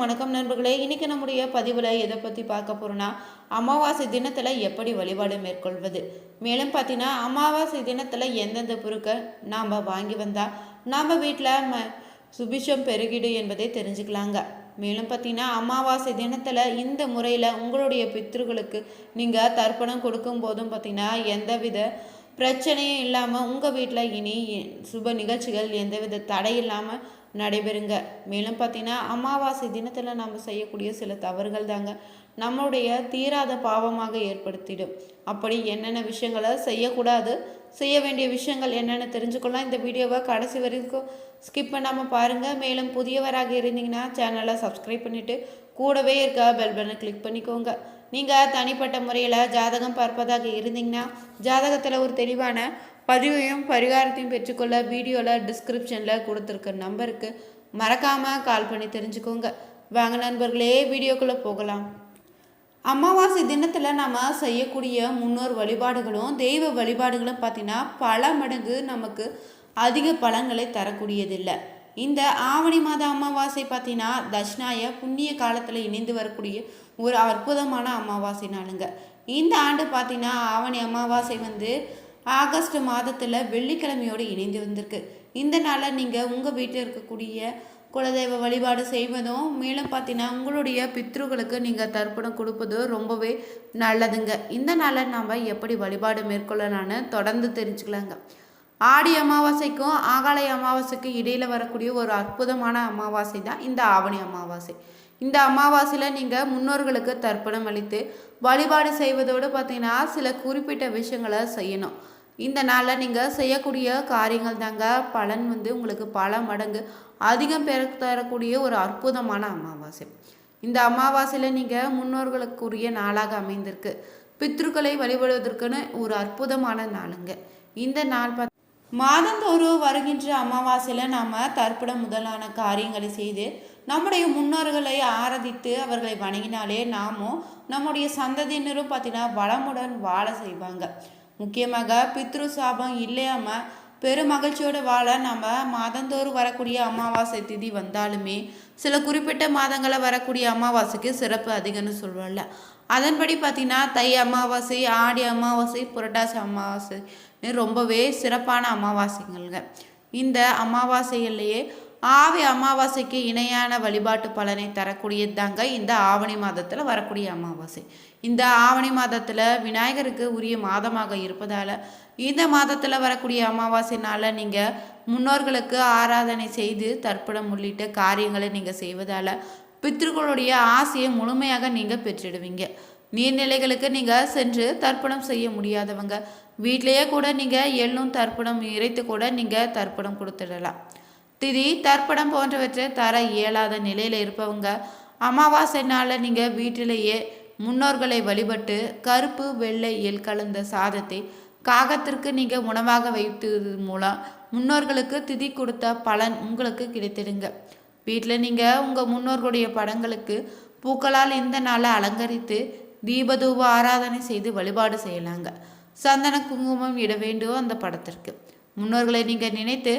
வணக்கம் நண்பர்களே. இன்றைக்கி நம்முடைய பதிவில் எதை பற்றி பார்க்க போகிறோன்னா அமாவாசை தினத்தில் எப்படி வழிபாடு மேற்கொள்வது? மேலும் பார்த்தீங்கன்னா அமாவாசை தினத்தில் எந்தெந்த பொருட்கள் நாம் வாங்கி வந்தால் நாம் வீட்டில் ம சுபிஷம் பெருகிடும் என்பதை தெரிஞ்சுக்கலாங்க. மேலும் பார்த்தீங்கன்னா அமாவாசை தினத்தில் இந்த முறையில் உங்களுடைய பித்ருகளுக்கு நீங்கள் தர்ப்பணம் கொடுக்கும் போதும் பார்த்தீங்கன்னா எந்தவித பிரச்சனையும் இல்லாமல் உங்கள் வீட்டில் இனி சுப நிகழ்ச்சிகள் எந்தவித தடை இல்லாமல் நடைபெறுங்க. மேலும் பார்த்தீங்கன்னா அமாவாசை தினத்தில் நம்ம செய்யக்கூடிய சில தவறுகள் தாங்க. நம்மளுடைய தீராத பாவமாக ஏற்படுத்திடும். அப்படி என்னென்ன விஷயங்களை செய்யக்கூடாது செய்ய வேண்டிய விஷயங்கள் என்னென்ன தெரிஞ்சுக்கலாம் இந்த வீடியோவை கடைசி வரைக்கும் ஸ்கிப் பண்ணாமல் பாருங்கள் மேலும் புதியவராக இருந்தீங்கன்னா சேனலை சப்ஸ்கிரைப் பண்ணிவிட்டு கூடவே இருக்க பெல் பட்டனை கிளிக் பண்ணிக்கோங்க. நீங்கள் தனிப்பட்ட முறையில் ஜாதகம் பார்ப்பதாக இருந்தீங்கன்னா ஜாதகத்தில் ஒரு தெளிவான பதிவையும் பரிகாரத்தையும் பெற்றுக்கொள்ள வீடியோவில் டிஸ்கிரிப்ஷனில் கொடுத்துருக்க நம்பருக்கு மறக்காமல் கால் பண்ணி தெரிஞ்சுக்கோங்க. வாங்க நண்பர்களே வீடியோக்குள்ளே போகலாம். அமாவாசை தினத்தில் நம்ம செய்யக்கூடிய முன்னோர் வழிபாடுகளும் தெய்வ வழிபாடுகளும் பார்த்திங்கன்னா பல மடங்கு நமக்கு அதிக பலன்களை தரக்கூடியதில்லை. இந்த ஆவணி மாத அமாவாசை பார்த்தீங்கன்னா தஷ்ணாய புண்ணிய காலத்தில் இணைந்து வரக்கூடிய ஒரு அற்புதமான அமாவாசை நாளுங்க. இந்த ஆண்டு பார்த்தீங்கன்னா ஆவணி அமாவாசை வந்து ஆகஸ்ட் மாதத்தில் வெள்ளிக்கிழமையோடு இணைந்து வந்திருக்கு. இந்த நாளில் நீங்கள் உங்கள் வீட்டில் இருக்கக்கூடிய குலதெய்வ வழிபாடு செய்வதும் மேலும் பார்த்தீங்கன்னா உங்களுடைய பித்ருகளுக்கு நீங்கள் தர்ப்பணம் கொடுப்பதும் ரொம்பவே நல்லதுங்க. இந்த நாளில் நாம் எப்படி வழிபாடு மேற்கொள்ளலான்னு தொடர்ந்து தெரிஞ்சுக்கலாங்க. ஆடி அமாவாசைக்கும் ஆகாலை அமாவாசைக்கும் இடையில் வரக்கூடிய ஒரு அற்புதமான அமாவாசை தான் இந்த ஆவணி அமாவாசை. இந்த அமாவாசையில் நீங்கள் முன்னோர்களுக்கு தர்ப்பணம் அளித்து வழிபாடு செய்வதோடு பார்த்தீங்கன்னா சில குறிப்பிட்ட விஷயங்களை செய்யணும். இந்த நாளில் நீங்கள் செய்யக்கூடிய காரியங்கள் தாங்க. பலன் வந்து உங்களுக்கு பல மடங்கு. அதிகம் பெற தரக்கூடிய ஒரு அற்புதமான அமாவாசை. இந்த அமாவாசையில் நீங்கள் முன்னோர்களுக்குரிய நாளாக அமைந்திருக்கு. பித்ருக்களை வழிபடுவதற்குன்னு ஒரு அற்புதமான நாளுங்க. இந்த நாள் பார்த்து மாதந்தோறும் வருகின்ற அமாவாசையில் நாம் தற்பட முதலான காரியங்களை செய்து நம்முடைய முன்னோர்களை ஆராதித்து அவர்களை வணங்கினாலே நாமும் நம்முடைய சந்ததியினரும் பார்த்தீங்கன்னா வளமுடன் வாழ செய்வாங்க. முக்கியமாக பித்ரு சாபம் இல்லையாம பெரும் மகிழ்ச்சியோடு வாழ நம்ம மாதந்தோறும் வரக்கூடிய அமாவாசை திதி வந்தாலுமே சில குறிப்பிட்ட மாதங்களில் வரக்கூடிய அமாவாசைக்கு சிறப்பு அதிகம்னு சொல்லுவோம்ல அதன்படி பார்த்தீங்கன்னா தை அமாவாசை ஆடி அமாவாசை புரட்டாசி அமாவாசை ரொம்பவே சிறப்பான அமாவாசைங்கள்ங்க. இந்த அமாவாசைகள்லேயே ஆவி அமாவாசைக்கு இணையான வழிபாட்டு பலனை தரக்கூடியது தாங்க இந்த ஆவணி மாதத்தில் வரக்கூடிய அமாவாசை. இந்த ஆவணி மாதத்தில் விநாயகருக்கு உரிய மாதமாக இருப்பதால் இந்த மாதத்தில் வரக்கூடிய அமாவாசைனால் நீங்கள் முன்னோர்களுக்கு ஆராதனை செய்து தர்ப்பணம் உள்ளிட்ட காரியங்களை நீங்கள் செய்வதால் பித்ருக்களுடைய ஆசையை முழுமையாக நீங்கள் பெற்றிடுவீங்க. நீர்நிலைகளுக்கு நீங்கள் சென்று தர்ப்பணம் செய்ய முடியாதவங்க வீட்டிலையே கூட நீங்கள் எள்ளும் தர்ப்பணம் இறைத்து கூட நீங்கள் தர்ப்பணம் கொடுத்துடலாம். திதி தர்ப்பணம் போன்றவற்றை தர இயலாத நிலையில் இருப்பவங்க அமாவாசை நாளில் நீங்கள் வீட்டிலேயே முன்னோர்களை வழிபட்டு கருப்பு வெள்ளை எல் கலந்த சாதத்தை காகத்திற்கு நீங்கள் உணவாக வைத்தது மூலம் முன்னோர்களுக்கு திதி கொடுத்த பலன் உங்களுக்கு கிடைத்திடுங்க. வீட்டில் நீங்கள் உங்கள் முன்னோர்களுடைய படங்களுக்கு பூக்களால் இந்த நாளை அலங்கரித்து தீபதூப ஆராதனை செய்து வழிபாடு செய்யலாங்க. சந்தன குங்குமம் இட வேண்டும் அந்த படத்திற்கு. முன்னோர்களை நீங்கள் நினைத்து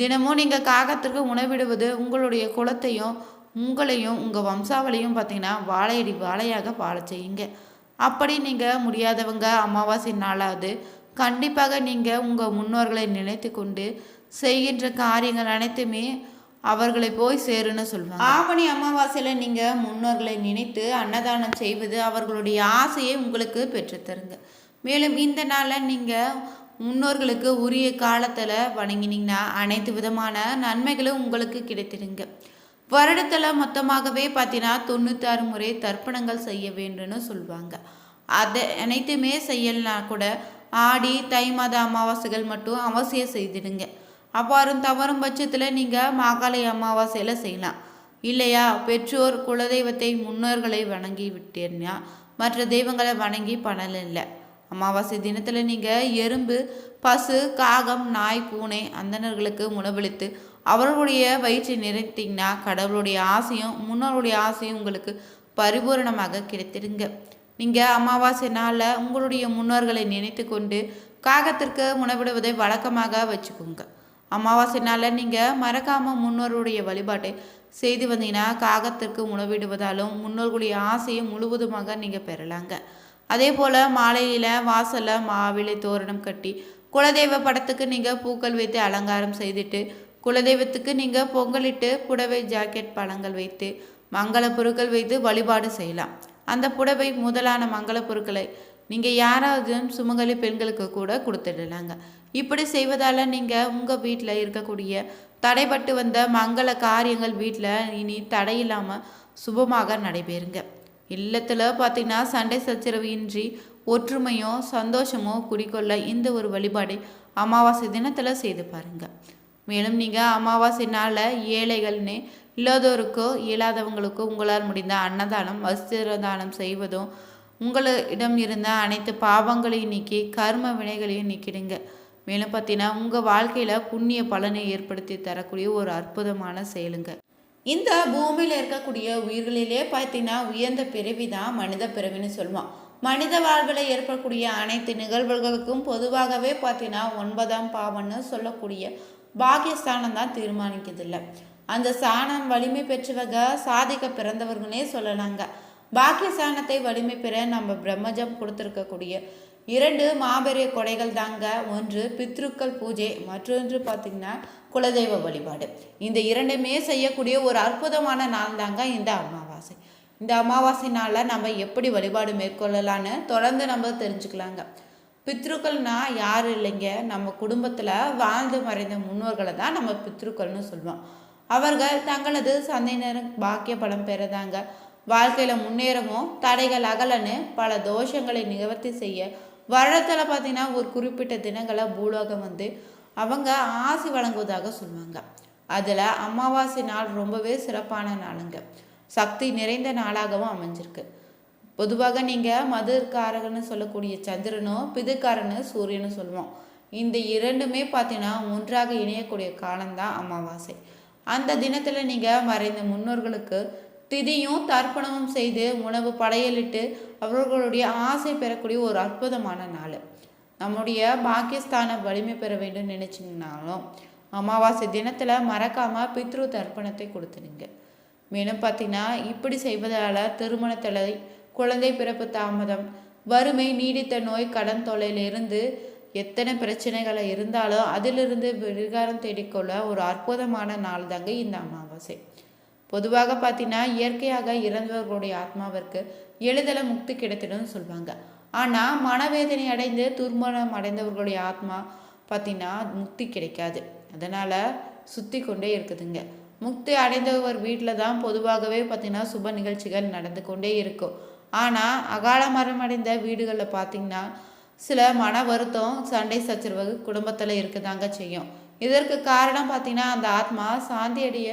தினமும் நீங்கள் காகத்திற்கு உணவிடுவது உங்களுடைய குலத்தையும் உங்களையும் உங்கள் வம்சாவளியும் பார்த்தீங்கன்னா வாழையடி வாழையாக வாழ செய்யுங்க. அப்படி நீங்கள் முடியாதவங்க அமாவாசை நாளாவது கண்டிப்பாக நீங்கள் உங்கள் முன்னோர்களை நினைத்து கொண்டு செய்கின்ற காரியங்கள் அனைத்துமே அவர்களை போய் சேருன்னு சொல்லுவாங்க. ஆவணி அமாவாசையில் நீங்கள் முன்னோர்களை நினைத்து அன்னதானம் செய்வது அவர்களுடைய ஆசையை உங்களுக்கு பெற்றுத்தருங்க மேலும் இந்த நாளில் நீங்கள் முன்னோர்களுக்கு உரிய காலத்தில் வணங்கினீங்கன்னா அனைத்து விதமான நன்மைகளும் உங்களுக்கு கிடைத்திருங்க வருடத்தில் மொத்தமாகவே பார்த்தீங்கன்னா தொண்ணூத்தாறு முறை தர்ப்பணங்கள் செய்ய வேண்டும்னு சொல்லுவாங்க. அதை அனைத்துமே செய்யலனா கூட ஆடி தை மாத அமாவாசைகள் மட்டும் அவசியம் செய்திடுங்க. அவ்வாறு தவறும் பட்சத்தில் நீங்கள் மாகாளி அமாவாசையில் செய்யலாம். இல்லையா? பெற்றோர் குலதெய்வத்தை முன்னோர்களை வணங்கி விட்டீர்னா மற்ற தெய்வங்களை வணங்கி பணல் இல்லை. அமாவாசை தினத்தில் நீங்கள் எறும்பு பசு காகம் நாய் பூனை அந்தணர்களுக்கு உணவளித்து அவர்களுடைய வயிற்றை நிறைத்தீங்கன்னா கடவுளுடைய ஆசையும் முன்னோருடைய ஆசையும் உங்களுக்கு பரிபூரணமாக கிடைத்திருங்க நீங்கள் அமாவாசை நாளில் உங்களுடைய முன்னோர்களை நினைத்து கொண்டு காகத்திற்கு உணவிடுவதை வழக்கமாக வச்சுக்கோங்க. அமாவாசை நாளில் நீங்கள் மறக்காமல் முன்னோருடைய வழிபாட்டை செய்து வந்தீங்கன்னா காகத்திற்கு உணவிடுவதாலும் முன்னோர்களுடைய ஆசையை முழுவதுமாக நீங்கள் பெறலாங்க. அதே போல் மாலையில் வாசலில் மாவிலை தோரணம் கட்டி குலதெய்வ படத்துக்கு நீங்கள் பூக்கள் வைத்து அலங்காரம் செய்துட்டு குலதெய்வத்துக்கு நீங்கள் பொங்கலிட்டு புடவை ஜாக்கெட் பழங்கள் வைத்து மங்கள பொருட்கள் வைத்து வழிபாடு செய்யலாம். அந்த புடவை முதலான மங்கள பொருட்களை நீங்கள் யாராவது சுமங்கலி பெண்களுக்கு கூட கொடுத்துடலாங்க. இப்படி செய்வதால் நீங்கள் உங்கள் வீட்டில் இருக்கக்கூடிய தடைப்பட்டு வந்த மங்கள காரியங்கள் வீட்டில் இனி தடையில்லாமல் சுபமாக நடைபெறுங்க. இல்லத்தில் பார்த்தீங்கன்னா சண்டை சச்சரவு இன்றி ஒற்றுமையோ சந்தோஷமோ குடிக்கொள்ள இந்த ஒரு வழிபாடை அமாவாசை தினத்தில் செய்து பாருங்கள் மேலும் நீங்கள் அமாவாசை நாளில் ஏழைகள்னு இல்லாதோருக்கோ இயலாதவங்களுக்கோ உங்களால் முடிந்த அன்னதானம் வஸ்திர தானம் செய்வதும் உங்களிடம் இருந்த அனைத்து பாவங்களையும் நீக்கி கர்ம வினைகளையும் நீக்கிடுங்க. மேலும் பார்த்தீங்கன்னா உங்கள் வாழ்க்கையில் புண்ணிய பலனை ஏற்படுத்தி தரக்கூடிய ஒரு அற்புதமான செயலுங்க. இந்த பூமியில் இருக்கக்கூடிய உயிர்களிலே பார்த்தீங்கன்னா உயர்ந்த பிறவி தான் மனித பிறவின்னு சொல்லுவான். மனித வாழ்வில் ஏற்படக்கூடிய அனைத்து நிகழ்வுகளுக்கும் பொதுவாகவே பார்த்தீங்கன்னா ஒன்பதாம் பாவம்னு சொல்லக்கூடிய பாகியஸ்தானம் தான் தீர்மானிக்குதில்ல. அந்த சாணம் வலிமை பெற்றவங்க சாதிக்க பிறந்தவர்களே சொல்லலாங்க. பாக்கியஸ்தானத்தை வலிமை பெற நம்ம பிரம்மஜம் கொடுத்துருக்கக்கூடிய இரண்டு மாபெரிய கொடைகள் தாங்க. ஒன்று பித்ருக்கள் பூஜை மற்றொன்று பார்த்திங்கன்னா குலதெய்வ வழிபாடு. இந்த இரண்டுமே செய்யக்கூடிய ஒரு அற்புதமான நாள் தாங்க இந்த அமாவாசை. இந்த அமாவாசை நாளில் நம்ம எப்படி வழிபாடு மேற்கொள்ளலான்னு தொடர்ந்து நம்ம தெரிஞ்சுக்கலாங்க. பித்ருக்கள்னா யாரும் இல்லைங்க? நம்ம குடும்பத்தில் வாழ்ந்து மறைந்த முன்னோர்களை தான் நம்ம பித்ருக்கள்னு சொல்லுவோம். அவர்கள் தங்களது சந்தையினரும் பாக்கிய பலம் பெறதாங்க. வாழ்க்கையில் முன்னேறவும் தடைகள் அகலன்னு பல தோஷங்களை நிவர்த்தி செய்ய வருடத்தில் பார்த்தீங்கன்னா ஒரு குறிப்பிட்ட தினங்களை பூலோகம் வந்து அவங்க ஆசி வழங்குவதாக சொல்லுவாங்க. அதில் அமாவாசை நாள் ரொம்பவே சிறப்பான நாளுங்க. சக்தி நிறைந்த நாளாகவும் அமைஞ்சிருக்கு. பொதுவாக நீங்கள் மதுக்காரகன்னு சொல்லக்கூடிய சந்திரனோ பிதுக்காரன்னு சூரியனும் சொல்லுவோம். இந்த இரண்டுமே பார்த்தீங்கன்னா ஒன்றாக இணையக்கூடிய காலம்தான் அமாவாசை. அந்த தினத்தில் நீங்கள் மறைந்த முன்னோர்களுக்கு திதியும் தர்ப்பணமும் செய்து உணவு படையலிட்டு அவர்களுடைய ஆசை பெறக்கூடிய ஒரு அற்புதமான நாள். நம்முடைய பாக்கியஸ்தான வலிமை பெற வேண்டும் நினச்சிங்கனாலும் அமாவாசை தினத்தில் மறக்காமல் பித்ரு தர்ப்பணத்தை கொடுத்துருங்க. மேலும் பார்த்தீங்கன்னா இப்படி செய்வதால் திருமணத்தலை குழந்தை பிறப்பு தாமதம். வறுமை நீடித்த நோய் கடன் தொல்லையிலிருந்து எத்தனை பிரச்சனைகளை இருந்தாலும் அதிலிருந்து விகாரம் தேடிக்கொள்ள ஒரு அற்புதமான நாள் தாங்க இந்த அமாவாசை. பொதுவாக பார்த்தீங்கன்னா இயற்கையாக இறந்தவர்களுடைய ஆத்மாவிற்கு எளிதில் முக்தி கிடைத்திடும் சொல்லுவாங்க ஆனால் மனவேதனை அடைந்து துர்மணம் அடைந்தவர்களுடைய ஆத்மா பார்த்தீங்கன்னா முக்தி கிடைக்காது. அதனால் சுற்றி கொண்டே இருக்குதுங்க. முக்தி அடைந்தவர் வீட்டில் தான் பொதுவாகவே பார்த்தீங்கன்னா சுப நிகழ்ச்சிகள் நடந்து கொண்டே இருக்கும். ஆனால் அகால மரம் அடைந்த வீடுகளில் பார்த்தீங்கன்னா சில மன வருத்தம் சண்டை சச்சரவு குடும்பத்தில் இருக்குதாங்க செய்யும். இதற்கு காரணம் பார்த்திங்கன்னா அந்த ஆத்மா சாந்தி அடைய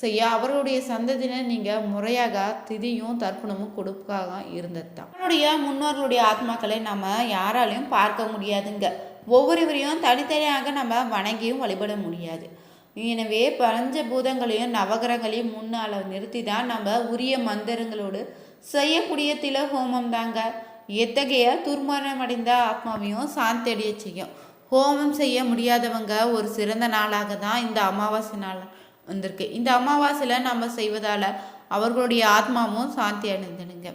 செய்ய அவர்களுடைய சந்ததியினை நீங்கள் முறையாக திதியும் தர்ப்பணமும் கொடுக்காக இருந்தது தான். நம்மளுடைய முன்னோர்களுடைய ஆத்மாக்களை நம்ம யாராலையும் பார்க்க முடியாதுங்க. ஒவ்வொருவரையும் தனித்தனியாக நம்ம வணங்கியும் வழிபட முடியாது. எனவே பஞ்சபூதங்களையும் நவகிரகங்களையும் முன்னால் நிறுத்தி தான் நம்ம உரிய மந்திரங்களோடு செய்யக்கூடிய தில ஹோமம் தாங்க. எத்தகைய துர்மரணம் அடைந்த ஆத்மாவையும் சாந்தி அடைய செய்யும். ஹோமம் செய்ய முடியாதவங்க ஒரு சிறந்த நாளாக தான் இந்த அமாவாசை நாள் வந்திருக்கு. இந்த அமாவாசையில் நம்ம செய்வதால் அவர்களுடைய ஆத்மாவும் சாந்தி அடைந்தனுங்க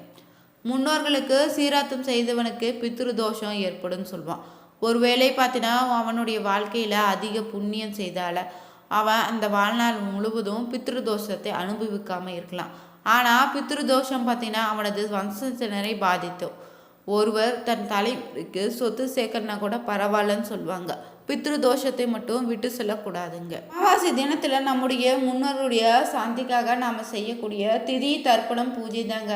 முன்னோர்களுக்கு சீராத்தம் செய்தவனுக்கு பித்ரு தோஷம் ஏற்படும் சொல்வான். ஒருவேளை பார்த்தினா அவனுடைய வாழ்க்கையில் அதிக புண்ணியம் செய்தால அவன் அந்த வாழ்நாள் முழுவதும் பித்ரு தோஷத்தை அனுபவிக்காமல் இருக்கலாம். ஆனால் பித்ரு தோஷம் பார்த்தீங்கன்னா அவனது வம்சத்தினரை பாதித்தோம் ஒருவர் தன் தலைக்கு சொத்து சேர்க்கறனா கூட பரவாயில்லன்னு சொல்லுவாங்க. பித்ரு தோஷத்தை மட்டும் விட்டு செல்லக்கூடாதுங்க. அமாவாசை தினத்தில் நம்முடைய முன்னோருடைய சாந்திக்காக நாம் செய்யக்கூடிய திதி தர்ப்பணம் பூஜை தாங்க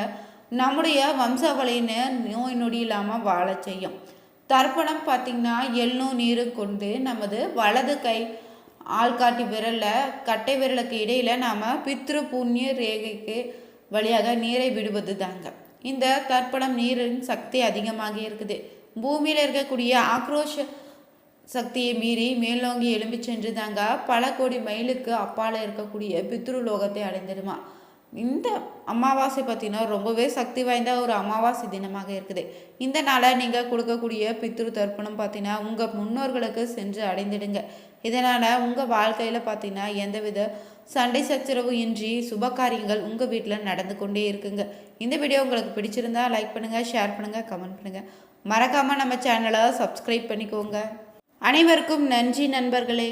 நம்முடைய வம்சாவளின்னு நோய் நொடி இல்லாமல் வாழ செய்யும். தர்ப்பணம் பார்த்திங்கன்னா எள்ளும் நீரும் கொண்டு நமது வலது கை ஆள்காட்டி விரலில் கட்டை விரலுக்கு இடையில் நாம் பித்ரு புண்ணிய ரேகைக்கு வழியாக நீரை விடுவது தாங்க இந்த தர்ப்பணம் நீரின் சக்தி அதிகமாக இருக்குது. பூமியில் இருக்கக்கூடிய ஆக்ரோஷ சக்தியை மீறி மேலோங்கி எழும்பி சென்று தாங்க பல கோடி மைலுக்கு அப்பால் இருக்கக்கூடிய பித்ருலோகத்தை அடைந்திருமா. இந்த அமாவாசை பார்த்தீங்கன்னா ரொம்பவே சக்தி வாய்ந்த ஒரு அமாவாசை தினமாக இருக்குது. இந்த நாளை நீங்கள் கொடுக்கக்கூடிய பித்ரு தர்ப்பணம் பார்த்தீங்கன்னா உங்கள் முன்னோர்களுக்கு சென்று அடைந்திடுங்க. இதனால் உங்கள் வாழ்க்கையில் பார்த்தீங்கன்னா எந்தவித சண்டை சச்சரவு இன்றி சுப காரியங்கள் உங்கள் வீட்டில் நடந்து கொண்டே இருக்குங்க. இந்த வீடியோ உங்களுக்கு பிடிச்சிருந்தா லைக் பண்ணுங்கள் ஷேர் பண்ணுங்கள் கமெண்ட் பண்ணுங்கள் மறக்காமல் நம்ம சேனலை சப்ஸ்கிரைப் பண்ணிக்கோங்க. அனைவருக்கும் நன்றி நண்பர்களே.